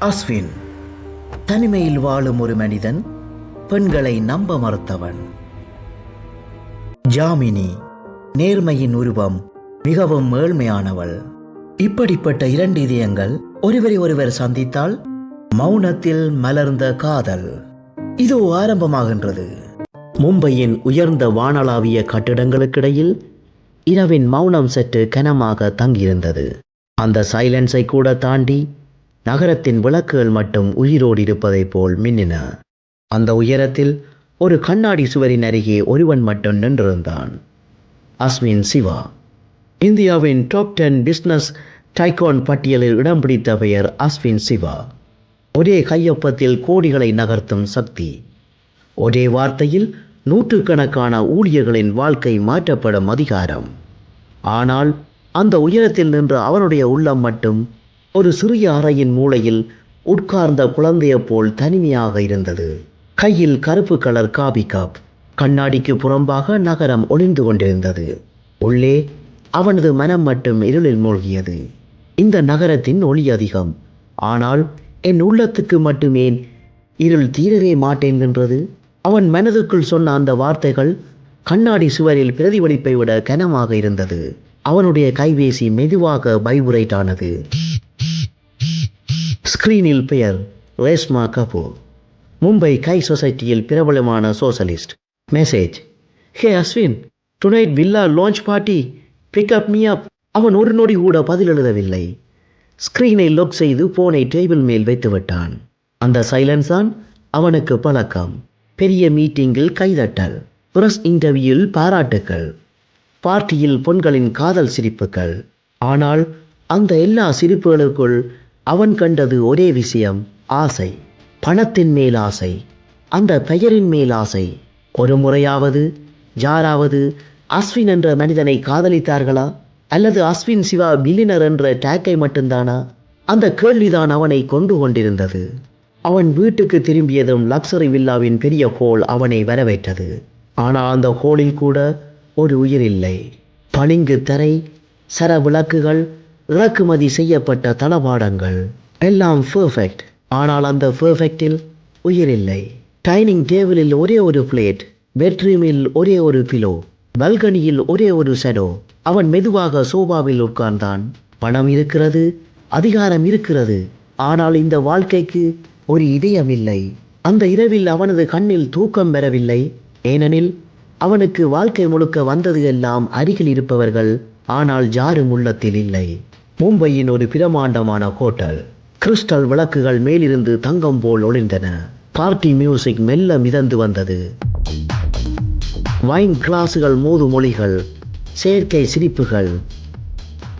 அஸ்வின் தனிமையில் வாழும் ஒரு மனிதன் பெண்களை நம்ப மறுத்தவன். ஜாமினி நேர்மையின் உருவம் மிகவும் ஏழ்மையானவள். இப்படிப்பட்ட இரண்டு இதயங்கள் ஒருவரை ஒருவர் சந்தித்தால் மௌனத்தில் மலர்ந்த காதல். இதோ ஆரம்பமாகின்றது. மும்பையின் உயர்ந்த வானளாவிய கட்டிடங்களுக்கிடையில் இரவின் மௌனம் சற்று கனமாக தங்கியிருந்தது. அந்த சைலன்ஸை கூட தாண்டி நகரத்தின் விளக்குகள் மட்டும் உயிரோடு இருப்பதைப் போல் மின்னின. அந்த உயரத்தில் ஒரு கண்ணாடி சுவரின் அருகே ஒருவன் மட்டும் நின்றிருந்தான். அஸ்வின் சிவா. இந்தியாவின் டாப் டென் பிஸ்னஸ் டைகோன் பட்டியலில் இடம் பிடித்த பெயர் அஸ்வின் சிவா. ஒரே கையொப்பத்தில் கோடிகளை நகர்த்தும் சக்தி. ஒரே வார்த்தையில் நூற்றுக்கணக்கான ஊழியர்களின் வாழ்க்கை மாற்றப்படும் அதிகாரம். ஆனால் அந்த உயரத்தில் நின்ற அவனுடைய உள்ளம் மட்டும் ஒரு சிறிய அறையின் மூலையில் உட்கார்ந்த குழந்தையைப் போல் தனிமையாக இருந்தது. கையில் கருப்பு கலர் காபி கப். கண்ணாடிக்கு புறம்பாக நகரம் ஒளிந்து கொண்டிருந்தது. உள்ளே அவனது மனம் மட்டும் இருளில் மூழ்கியது. இந்த நகரத்தின் ஒளி அதிகம். ஆனால் என் உள்ளத்துக்கு மட்டுமே இருள் தீரவே மாட்டேன்கின்றது அவன் மனதுக்குள் சொன்ன அந்த வார்த்தைகள் கண்ணாடி சுவரில் பிரதிபலிப்பை விட கனமாக இருந்தது. அவனுடைய கைபேசி மெதுவாக வைப்ரேட் ஆனது. ஸ்கிரீனில் பெயர் ரேஷ்மா கபூர். மும்பை கை சொசைட்டியில் பிரபலமான socialist message hey Ashwin tonight villa launch party pick up me up அவன் ஒரு நொடி கூட பதில் எழுதவில்லை. ஸ்கிரீனை லொக் செய்து போனை டேபிள் மேல் வைத்து விட்டான். அந்த சைலன்ஸ் தான் அவனுக்கு பழக்கம். பெரிய மீட்டிங்கில் கைதட்டல். பிரஸ் இன்டர்வியூவில் பாராட்டுக்கள். பார்ட்டியில் பொண்களின் காதல் சிரிப்புகள் ஆனால் அந்த எல்லா சிரிப்புகளுக்குள் அவன் கண்டது ஒரே விஷயம் ஆசை. பணத்தின் மேல் ஆசை. அந்த பெயரின் மேல் ஆசை. ஒரு முறையாவது யாராவது அஸ்வின் என்ற மனிதனை காதலித்தார்களா? அல்லது அஸ்வின் சிவா பில்லினர் என்ற டேக்கை மட்டும்தானா? அந்த கேள்விதான் அவனை கொண்டு கொண்டிருந்தது. அவன் வீட்டுக்கு திரும்பியதும் லக்ஸரி வில்லாவின் பெரிய ஹோல் அவனை வரவேற்றது. ஆனால் அந்த ஹோலில் கூட ஒரு உயிர் இல்லை. பளிங்கு தரை சர விளக்குகள் இறக்குமதி செய்யப்பட்ட தளபாடங்கள். எல்லாம் பெர்ஃபெக்ட் ஆனால் அந்த பெர்ஃபெக்டில் உயிர் இல்லை. டைனிங் டேபிளில் ஒரே ஒரு பிளேட் பெட்ரூமில் ஒரே ஒரு பிலோ பல்கனியில் ஒரே ஒரு ஷெடோ அவன் மெதுவாக சோபாவில் உட்கார்ந்தான். பணம் இருக்கிறது அதிகாரம் இருக்கிறது. ஆனால் இந்த வாழ்க்கைக்கு ஒரு இதயம் இல்லை. அந்த இரவில் அவனது கண்ணில் தூக்கம் பெறவில்லை ஏனெனில் அவனுக்கு வாழ்க்கை முழுக்க வந்தது எல்லாம் அருகில் இருப்பவர்கள் ஆனால் ஜாரும் உள்ளத்தில் இல்லை. மும்பையின் ஒரு பிரமாண்டமான ஹோட்டல். கிறிஸ்டல் விளக்குகள் மேலிருந்து தங்கம் போல் ஒளிர்ந்தன. பார்ட்டி மியூசிக் மெல்ல மிதந்து வந்தது. வைன் கிளாஸுகள் மோது மொழிகள் செயற்கை சிரிப்புகள்.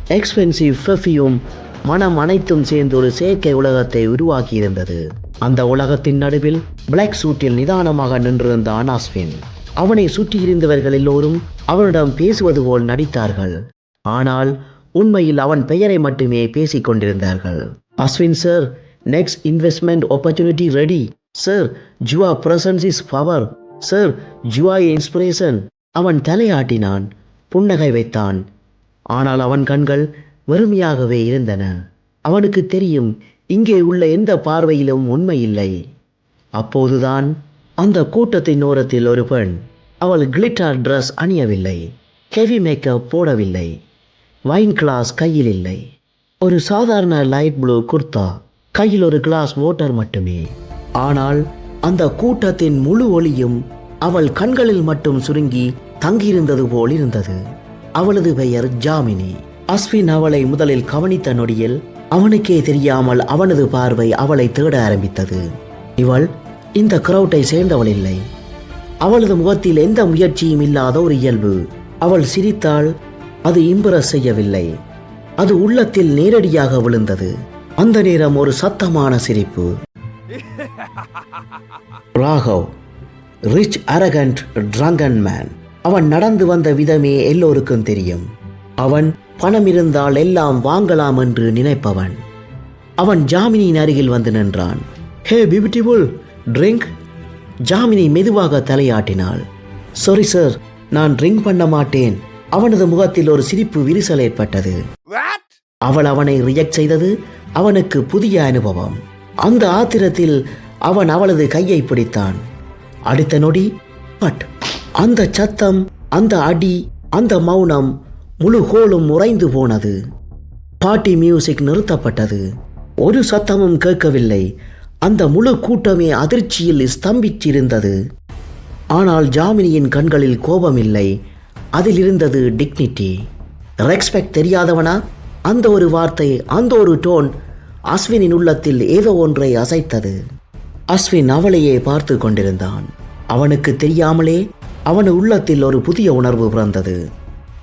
எக்ஸ்பென்சிவ் பெர்ஃப்யூம் மனம் அனைத்தும் சேர்ந்து ஒரு செயற்கை உலகத்தை உருவாக்கியிருந்தது. அந்த உலகத்தின் நடுவில் பிளாக் சூட்டில் நிதானமாக நின்றிருந்த அனாஸ்வின். அவனை சுற்றியிருந்தவர்கள் எல்லோரும் அவனிடம் பேசுவது போல் நடித்தார்கள். ஆனால் உண்மையில் அவன் பெயரை மட்டுமே பேசிக் கொண்டிருந்தார்கள். Ashwin sir next investment opportunity ready sir your presence is power sir your inspiration அவன் தலையாட்டினான் புன்னகை வைத்தான். ஆனால் அவன் கண்கள் வறுமையாகவே இருந்தன. அவனுக்கு தெரியும் இங்கே உள்ள எந்த பார்வையிலும் உண்மை இல்லை. அப்போதுதான் அந்த கூட்டத்தின் ஓரத்தில் ஒரு பெண் அவள் கிளிட்டர் ட்ரெஸ் அணியவில்லை ஹெவி மேக்கப் போடவில்லை. வைன் கிளாஸ் கையில் இல்லை. ஒரு சாதாரண லைட் ப்ளூ குர்தா கையில் ஒரு கிளாஸ் வாட்டர் மட்டுமே. ஆனால் அந்த கூட்டத்தின் முழு ஒளியும் அவள் கண்களில் மட்டும் சுருங்கி தங்கியிருந்தது போல் இருந்தது. அவளது பெயர் ஜாமினி. அஸ்வின் அவளை முதலில் கவனித்த நொடியில் அவனுக்கே தெரியாமல் அவனது பார்வை அவளை தேட ஆரம்பித்தது. இவள் இந்த கிரௌட்டை சேர்ந்தவள் இல்லை. அவளது முகத்தில் எந்த முயற்சியும் இல்லாத ஒரு இயல்பு. அவள் சிரித்தாள் அது இம்ப்ரஸ் செய்யவில்லை. அது உள்ளத்தில் நேரடியாக விழுந்தது. அந்த நேரம் ஒரு சத்தமான சிரிப்பு. Raghav rich arrogant drunken man அவன் நடந்து வந்த விதமே எல்லோருக்கும் தெரியும். அவன் பணம் இருந்தால் எல்லாம் வாங்கலாம் என்று நினைப்பவன். அவன் ஜாமினியின் அருகில் வந்து நின்றான். ஹே பியூட்டிஃபுல் ட்ரிங்க் ஜாமினி மெதுவாக தலையாட்டினாள். சாரி சார் நான் ட்ரிங்க் பண்ண மாட்டேன். அவனது முகத்தில் ஒரு சிரிப்பு விரிசல் ஏற்பட்டது. அவள் அவனை ரிஜெக்ட் செய்தது அவனுக்கு புதிய அனுபவம். அந்த ஆத்திரத்தில் அவன் அவளது கையை பிடித்தான். அடுத்த நொடி பட் அந்த சத்தம் அந்த அடி அந்த மௌனம் முழு கோலும் உறைந்து போனது. பாட்டி மியூசிக் நிறுத்தப்பட்டது. ஒரு சத்தமும் கேட்கவில்லை. அந்த முழு கூட்டமே அதிர்ச்சியில் ஸ்தம்பிச்சிருந்தது ஆனால் ஜாமினியின் கண்களில் கோபம் இல்லை அதில் இருந்தது டிக்னிட்டி ரெஸ்பெக்ட் தெரியாதவனா? அந்த ஒரு வார்த்தை அந்த ஒரு டோன் அஸ்வினின் உள்ளத்தில் ஏதோ ஒன்றை அசைத்தது. அஸ்வின் அவளையே பார்த்து கொண்டிருந்தான். அவனுக்கு தெரியாமலே அவன் உள்ளத்தில் ஒரு புதிய உணர்வு பிறந்தது.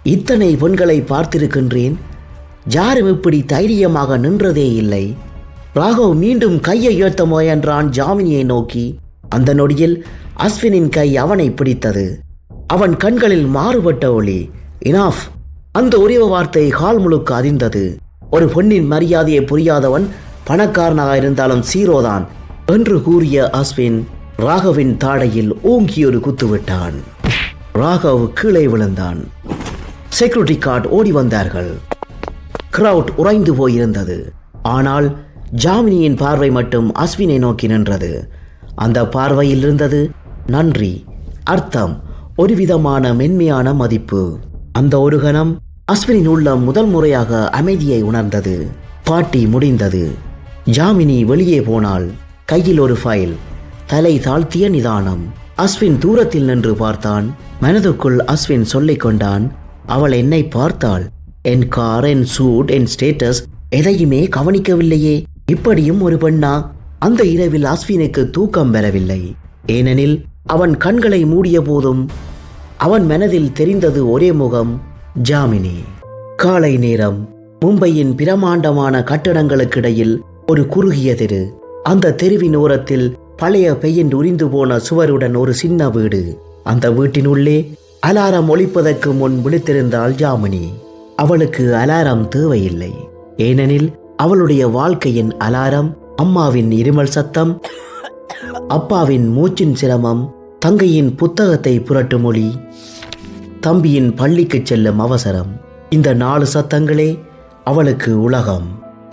இத்தனை பெண்களை பார்த்திருக்கின்றேன். யாரும் இப்படி தைரியமாக நின்றதே இல்லை. ராகவ் மீண்டும் கையை உயர்த்த முயன்றான் ஜாமினியை நோக்கி. அந்த நொடியில் அஸ்வினின் கை அவனை பிடித்தது. அவன் கண்களில் மாறுபட்ட ஒளி. இனாஃப் அந்த உரிய வார்த்தை கால் முழுக்க அதிர்ந்தது. ஒரு பெண்ணின் மரியாதையை புரியாதவன் பணக்காரனாக இருந்தாலும் சீரோதான் என்று கூறிய அஸ்வின் ராகவின் தாடையில் ஓங்கி ஒரு குத்து விட்டான். ராகவ் கீழே விழுந்தான். செக்யூரிட்டி கார்டு ஓடி வந்தார்கள். கிரவுட் உறைந்து போயிருந்தது. ஆனால் ஜாமினியின் பார்வை மட்டும் அஸ்வினை நோக்கி நின்றது. அந்த பார்வையில் இருந்தது நன்றி அர்த்தம் ஒரு விதமான மென்மையான மதிப்பு. அந்த ஒரு கணம் அஸ்வினின் உள்ளம் முதல் முறையாக அமைதியை உணர்ந்தது. பாட்டி முடிந்தது. ஜாமினி வெளியே போனாள். கையில் ஒரு ஃபைல். தலை தாழ்த்திய நிதானம். அஸ்வின் தூரத்தில் நின்று பார்த்தான். மனதுக்குள் அஸ்வின் சொல்லிக் கொண்டான் அவள் என்னை பார்த்தாள். என் கார் என் சூட் என் ஸ்டேட்டஸ் எதையுமே கவனிக்கவில்லையே. இப்படியும் ஒரு பெண்ணா? அந்த இரவில் அஸ்வினுக்கு தூக்கம் பெறவில்லை ஏனெனில் அவன் கண்களை மூடிய போதும் அவன் மனதில் தெரிந்தது ஒரே முகம் ஜாமினி. காலை நேரம் மும்பையின் பிரமாண்டமான கட்டடங்களுக்கிடையில் ஒரு குறுகிய தெரு. அந்த தெருவின் ஓரத்தில் பழைய பெயின் உரிந்து போன சுவருடன் ஒரு சின்ன வீடு. அந்த வீட்டின் உள்ளே அலாரம் ஒழிப்பதற்கு முன் விழித்திருந்தாள் ஜாமினி. அவளுக்கு அலாரம் தேவையில்லை. ஏனெனில் அவளுடைய வாழ்க்கையின் அலாரம் அம்மாவின் இருமல் சத்தம் அப்பாவின் மூச்சின் சிரமம் தங்கையின் புத்தகத்தை புரட்டும் மொழி தம்பியின் பள்ளிக்கு செல்லும் அவசரம். இந்த நாலு சத்தங்களே அவளுக்கு உலகம்.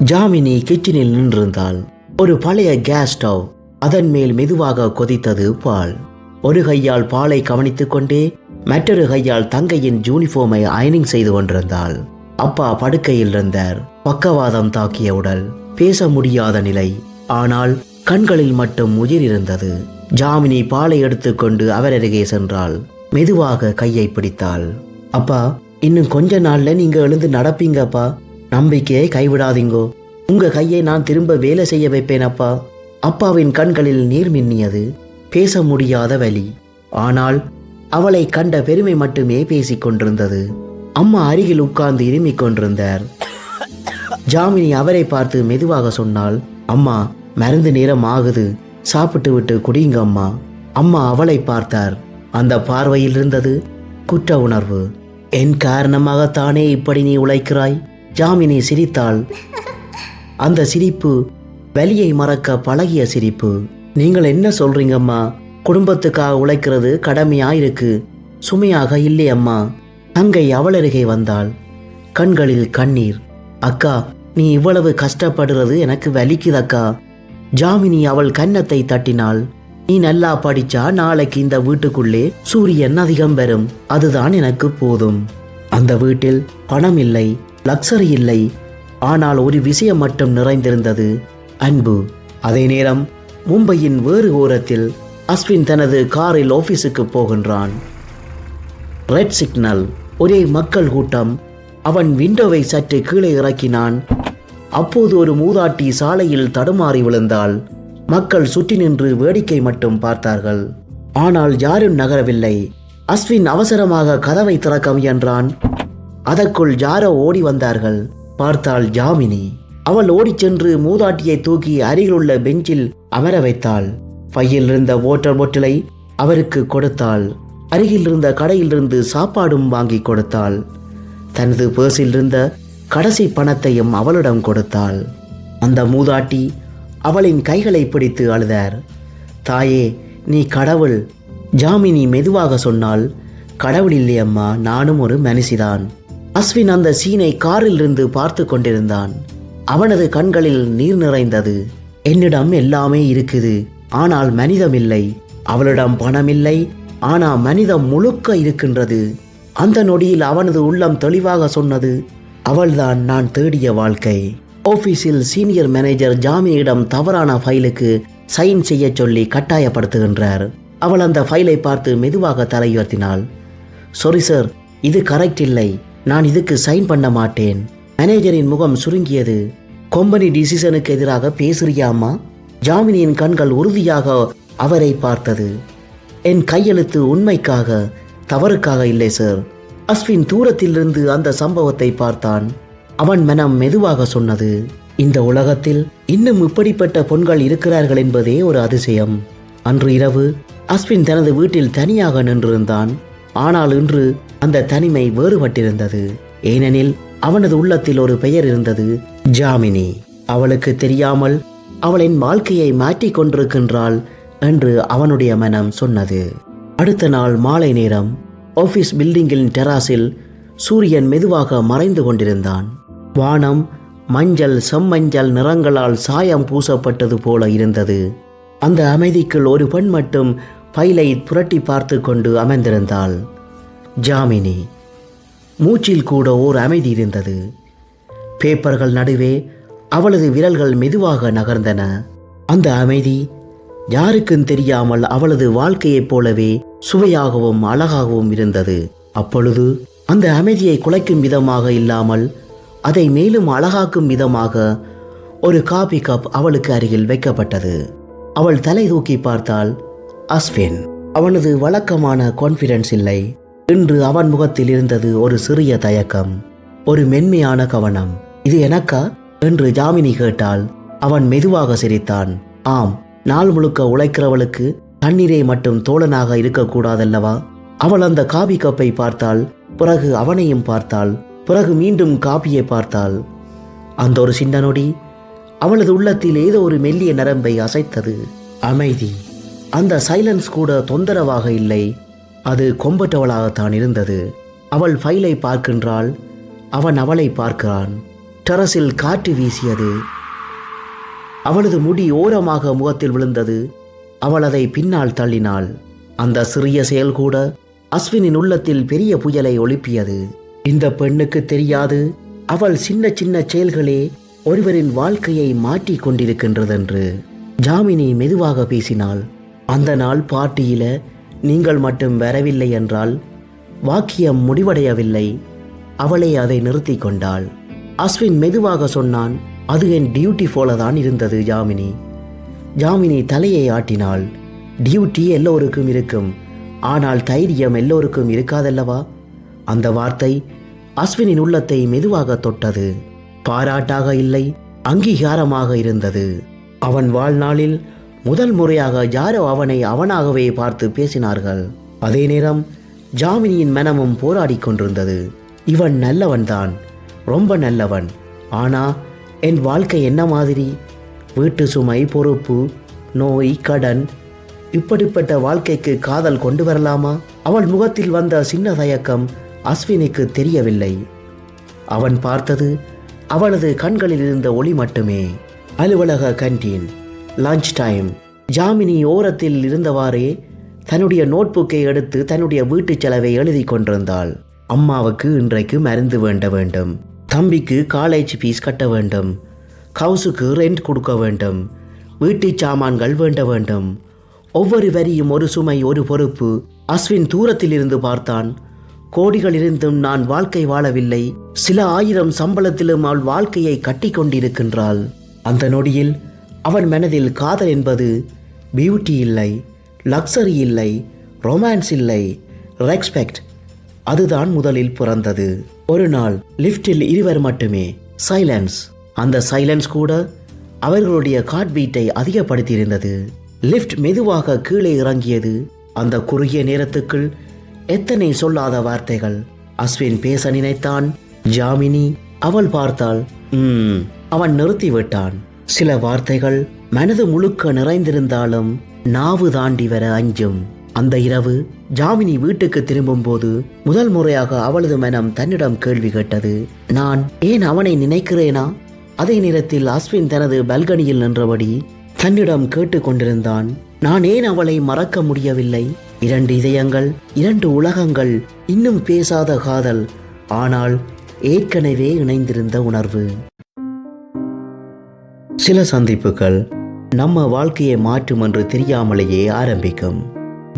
ஜாமினி கிச்சனில் நின்றிருந்தாள். ஒரு பழைய கேஸ் ஸ்டவ் அதன் மேல் மெதுவாக கொதித்தது பால். ஒரு கையால் பாலை கவனித்துக் கொண்டே மற்றொரு கையால் தங்கையின் யூனிஃபார்மை அயனிங் செய்து கொண்டிருந்தாள். அப்பா படுக்கையில் இருந்தார். பக்கவாதம் தாக்கிய உடல். பேச முடியாத நிலை. ஆனால் கண்களில் மட்டும் உயிர் இருந்தது ஜாமினி பாலை எடுத்துக்கொண்டு அவர் அருகே சென்றாள். மெதுவாக கையை பிடித்தாள். அப்பா இன்னும் கொஞ்ச நாள்ல நீங்க எழுந்து நடப்பீங்கப்பா. நம்பிக்கையை கைவிடாதீங்கோ. உங்க கையை நான் திரும்ப வேலை செய்ய வைப்பேன் அப்பா. அப்பாவின் கண்களில் நீர் மின்னியது. பேச முடியாத வழி ஆனால் அவளை கண்ட பெருமை மட்டுமே பேசிக் கொண்டிருந்தது. அம்மா அருகில் உட்கார்ந்து இருமிக் கொண்டிருந்தார். ஜாமினி அவரை பார்த்து மெதுவாக சொன்னாள் அம்மா மருந்து நேரம் ஆகுது சாப்பிட்டு விட்டு குடியுங்க அம்மா. அம்மா அவளை பார்த்தார். அந்த பார்வையில் இருந்தது குற்ற உணர்வு. என் காரணமாகத்தானே இப்படி நீ உழைக்கிறாய்? ஜாமினி சிரித்தாள். அந்த சிரிப்பு வலியை மறக்க பழகிய சிரிப்பு. நீங்கள் என்ன சொல்றீங்கம்மா குடும்பத்துக்காக உழைக்கிறது கடமையா இருக்கு சுமையாக இல்லை அம்மா. தங்கை அவளருகே வந்தாள். கண்களில் கண்ணீர். அக்கா நீ இவ்வளவு கஷ்டப்படுறது எனக்கு வலிக்குதக்கா ஜாமினி அவள் கன்னத்தை தட்டினாள். நீ நல்லா படிச்சா நாளைக்கு இந்த வீட்டுக்குள்ளே சூரியன் அதிகம் வரும் அதுதான் எனக்கு போதும். அந்த வீட்டில் பணம் இல்லை லக்ஸரி இல்லை. ஆனால் ஒரு விஷயம் மட்டும் நிறைந்திருந்தது. அன்பு. அதே நேரம் மும்பையின் வேறு ஓரத்தில் அஸ்வின் தனது காரில் ஆபீஸுக்கு போகின்றான். ரெட் சிக்னல் ஒரே மக்கள் கூட்டம். அவன் விண்டோவை சற்று கீழே இறக்கினான். அப்போது ஒரு மூதாட்டி சாலையில் தடுமாறி விழுந்தாள். மக்கள் சுற்றி நின்று வேடிக்கை மட்டும் பார்த்தார்கள். ஆனால் யாரும் நகரவில்லை. அஸ்வின் அவசரமாக கதவை திறக்க முயன்றான். அதற்குள் யாரோ ஓடி வந்தார்கள். பார்த்தாள் ஜாமினி அவள் ஓடிச் சென்று மூதாட்டியை தூக்கி அருகிலுள்ள பெஞ்சில் அமர வைத்தாள். பையில் இருந்த ஓட்டர் பொட்டிலை அவருக்கு கொடுத்தாள். அருகில் இருந்த கடையிலிருந்து சாப்பாடும் வாங்கி கொடுத்தாள். தனது பேர்ஸில் இருந்த கடைசி பணத்தையும் அவளிடம் கொடுத்தாள். அந்த மூதாட்டி அவளின் கைகளை பிடித்து அழுதார். தாயே நீ கடவுள். ஜாமினி மெதுவாக சொன்னால் கடவுள் இல்லையம்மா நானும் ஒரு மனுஷிதான். அஸ்வின் அந்த சீனை காரில் இருந்து பார்த்து கொண்டிருந்தான். அவனது கண்களில் நீர் நிறைந்தது. என்னிடம் எல்லாமே இருக்குது. ஆனால் மனிதம் இல்லை. அவளிடம் பணம் இல்லை மனிதம் முழுக்க இருக்கின்றது. அந்த நொடியில் அவனது உள்ளம் தெளிவாக சொன்னது. அவள்தான் நான் தேடிய வாழ்க்கை. ஆபீஸில் சீனியர் மேனேஜர் ஜாமியிடம் தவறான ஃபைலுக்கு சைன் செய்ய சொல்லி கட்டாயப்படுத்துகின்றார். அவள் அந்த ஃபைலை பார்த்து மெதுவாக தலையுயர்த்தினாள். சாரி சார் இது கரெக்ட் இல்லை. நான் இதுக்கு சைன் பண்ண மாட்டேன். மேனேஜரின் முகம் சுருங்கியது. கொம்பனி டிசிஷனுக்கு எதிராக பேசுறியாமா? ஜாமினியின் கண்கள் உறுதியாக அவரை பார்த்தது. என் கையெழுத்து உண்மைக்காக தவறுக்காக இல்லை சார் அஸ்வின் தூரத்திலிருந்து அந்த சம்பவத்தை பார்த்தான். அவன் மனம் மெதுவாக சொன்னது இந்த உலகத்தில் இன்னும் இப்படிப்பட்ட பொண்கள் இருக்கிறார்கள் என்பதே ஒரு அதிசயம். அன்று இரவு அஸ்வின் தனது வீட்டில் தனியாக நின்றிருந்தான். ஆனால் இன்று அந்த தனிமை வேறுபட்டிருந்தது. ஏனெனில் அவனது உள்ளத்தில் ஒரு பெயர் இருந்தது ஜாமினி. அவளுக்கு தெரியாமல் அவளின் வாழ்க்கையை மாற்றிக் கொண்டிருக்கின்றாள் என்று அவனுடைய மனம் சொன்னது. அடுத்த நாள் மாலை நேரம் ஆஃபீஸ் பில்டிங்கின் டெராஸில் சூரியன் மெதுவாக மறைந்து கொண்டிருந்தான். வானம் மஞ்சள் செம்மஞ்சள் நிறங்களால் சாயம் பூசப்பட்டது போல இருந்தது. அந்த அமைதிக்குள் ஒரு பெண் மட்டும் பைலை புரட்டி பார்த்து கொண்டு அமர்ந்திருந்தாள். ஜாமினி. மூச்சில் கூட ஓர் அமைதி இருந்தது. பேப்பர்கள் நடுவே அவளது விரல்கள் மெதுவாக நகர்ந்தன. அந்த அமைதி யாருக்கும் தெரியாமல் அவளது வாழ்க்கையைப் போலவே சுவையாகவும் அழகாகவும் இருந்தது. அப்பொழுது அந்த அமைதியை குலைக்கும் விதமாக இல்லாமல் அதை மேலும் அழகாக்கும் விதமாக ஒரு காபி கப் அவளுக்கு அருகில் வைக்கப்பட்டது. அவள் தலை தூக்கி பார்த்தாள் அஸ்வின் அவனது வழக்கமான கான்ஃபிடன்ஸ் இல்லை. இன்று அவன் முகத்தில் இருந்தது ஒரு சிறிய தயக்கம் ஒரு மென்மையான கவனம். இது எனக்கா? என்று ஜாமினி கேட்டாள். அவன் மெதுவாக சிரித்தான். ஆம் நாள் முழுக்க உழைக்கிறவளுக்கு தண்ணீரை மட்டும் தோழனாக இருக்கக்கூடாதல்லவா? அவள் அந்த காபி கப்பை பார்த்தாள் பிறகு அவனையும் பார்த்தாள் பிறகு மீண்டும் காபியை பார்த்தாள். அந்த ஒரு சின்ன நொடி அவளது உள்ளத்தில் ஏதோ ஒரு மெல்லிய நரம்பை அசைத்தது. அமைதி. அந்த சைலன்ஸ் கூட தொந்தரவாக இல்லை. அது கொம்பட்டவளாகத்தான் இருந்தது. அவள் ஃபைலை பார்க்கின்றாள். அவன் அவளை பார்க்கிறான். டெரஸில் காற்று வீசியது. அவளது முடி ஓரமாக முகத்தில் விழுந்தது. அவள் அதை பின்னால் தள்ளினாள். அந்த சிறிய செயல் கூட அஸ்வினின் உள்ளத்தில் பெரிய புயலை ஒழுப்பியது. இந்த பெண்ணுக்கு தெரியாது அவள் சின்ன சின்ன செயல்களே ஒருவரின் வாழ்க்கையை மாற்றிக் கொண்டிருக்கின்றதென்று. ஜாமினி மெதுவாக பேசினாள். அந்த நாள் பார்ட்டியில நீங்கள் மட்டும் வரவில்லை என்றால் வாக்கியம் முடிவடையவில்லை. அவளே அதை நிறுத்தி கொண்டாள். அஸ்வின் மெதுவாக சொன்னான் அது என் டியூட்டி போலதான் இருந்தது ஜாமினி. ஜாமினி தலையை ஆட்டினாள். டியூட்டி எல்லோருக்கும் இருக்கும். ஆனால் தைரியம் எல்லோருக்கும் இருக்காதல்லவா? அந்த வார்த்தை அஸ்வினின் உள்ளத்தை மெதுவாக தொட்டது. பாராட்டாக இல்லை அங்கீகாரமாக இருந்தது. அவன் வாழ்நாளில் முதல் முறையாக யாரோ அவனை அவனாகவே பார்த்து பேசினார்கள். அதே நேரம் ஜாமினியின் மனமும் போராடிக் கொண்டிருந்தது. இவன் நல்லவன்தான் ரொம்ப நல்லவன். ஆனா என் வாழ்க்கை என்ன மாதிரி? வீட்டு சுமை பொறுப்பு நோய் கடன் இப்படிப்பட்ட வாழ்க்கைக்கு காதல் கொண்டு வரலாமா? அவள் முகத்தில் வந்த சின்ன தயக்கம் அஸ்வினுக்கு தெரியவில்லை. அவன் பார்த்தது அவளது கண்களில் இருந்த ஒளி மட்டுமே. அலுவலக கண்டீன் லஞ்ச் டைம் ஜாமினி ஓரத்தில் இருந்தவாறே தன்னுடைய நோட்புக்கை எடுத்து தன்னுடைய வீட்டுச் செலவை எழுதி கொண்டிருந்தாள். அம்மாவுக்கு இன்றைக்கு மருந்து வேண்ட வேண்டும். தம்பிக்கு காலேஜ் ஃபீஸ் கட்ட வேண்டும். ஹவுஸுக்கு ரெண்ட் கொடுக்க வேண்டும். வீட்டுச் சாமான்கள் வேண்ட வேண்டும். ஒவ்வொரு வரியும் ஒரு சுமை ஒரு பொறுப்பு. அஸ்வின் தூரத்தில் இருந்து பார்த்தான். கோடிகளிலிருந்தும் நான் வாழ்க்கை வாழவில்லை. சில ஆயிரம் சம்பளத்திலும் அவள் வாழ்க்கையை கட்டி கொண்டிருக்கின்றாள். அந்த நொடியில் அவன் மனதில் காதல் என்பது பியூட்டி இல்லை லக்ஸரி இல்லை ரொமான்ஸ் இல்லை ரெஸ்பெக்ட் அதுதான் முதலில் பிறந்தது. ஒரு நாள் லிஃப்டில் இருவர் மட்டுமே. சைலன்ஸ் அந்த சைலன்ஸ் கூட அவர்களுடைய கார்ட் பீட்டை அதிகப்படுத்தியிருந்தது. லிஃப்ட் மெதுவாக கீழே இறங்கியது. அந்த குறுகிய நேரத்துக்குள் எத்தனை சொல்லாத வார்த்தைகள். அஸ்வின் பேச நினைத்தான். ஜாமினி அவள் பார்த்தாள். "ம்." அவன் நிறுத்திவிட்டான். சில வார்த்தைகள் மனது முழுக்க நிறைந்திருந்தாலும் நாவு தாண்டி வர அஞ்சும். அந்த இரவு ஜாமினி வீட்டுக்கு திரும்பும்போது முதல் முறையாக அவளது மனம் தன்னிடம் கேள்வி கேட்டது. நான் ஏன் அவனை நினைக்கிறேனா? அதே நேரத்தில் அஸ்வின் தனது பல்கனியில் நின்றபடி தன்னிடம் கேட்டுக்கொண்டிருந்தான் நான் ஏன் அவளை மறக்க முடியவில்லை. இரண்டு இதயங்கள் இரண்டு உலகங்கள் இன்னும் பேசாத காதல். ஆனால் ஏற்கனவே இணைந்திருந்த உணர்வு. சில சந்திப்புகள் நம்ம வாழ்க்கையை மாற்றும் என்று தெரியாமலேயே ஆரம்பிக்கும்.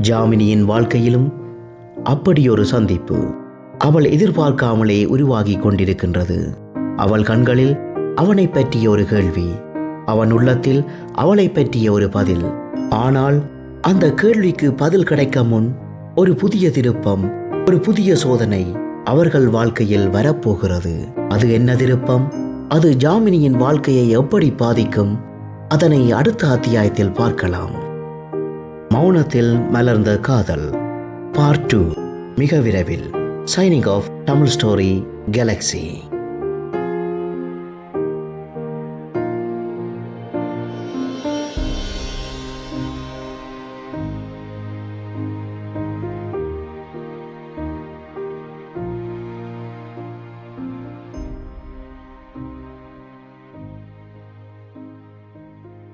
ஜாமினியின் வாழ்க்கையிலும் அப்படி ஒரு சந்திப்பு அவள் எதிர்பார்க்காமலே உருவாகி கொண்டிருக்கின்றது. அவள் கண்களில் அவனை பற்றிய ஒரு கேள்வி. அவன் உள்ளத்தில் அவளை பற்றிய ஒரு பதில். ஆனால் அந்த கேள்விக்கு பதில் கிடைக்க முன் ஒரு புதிய திருப்பம் ஒரு புதிய சோதனை அவர்கள் வாழ்க்கையில் வரப்போகிறது. அது என்ன திருப்பம்? அது ஜாமினியின் வாழ்க்கையை எப்படி பாதிக்கும்? அதனை அடுத்த அத்தியாயத்தில் பார்க்கலாம். மௌனத்தில் மலர்ந்த காதல் பார்ட் டூ. மிக விரைவில். Signing off Tamil story galaxy.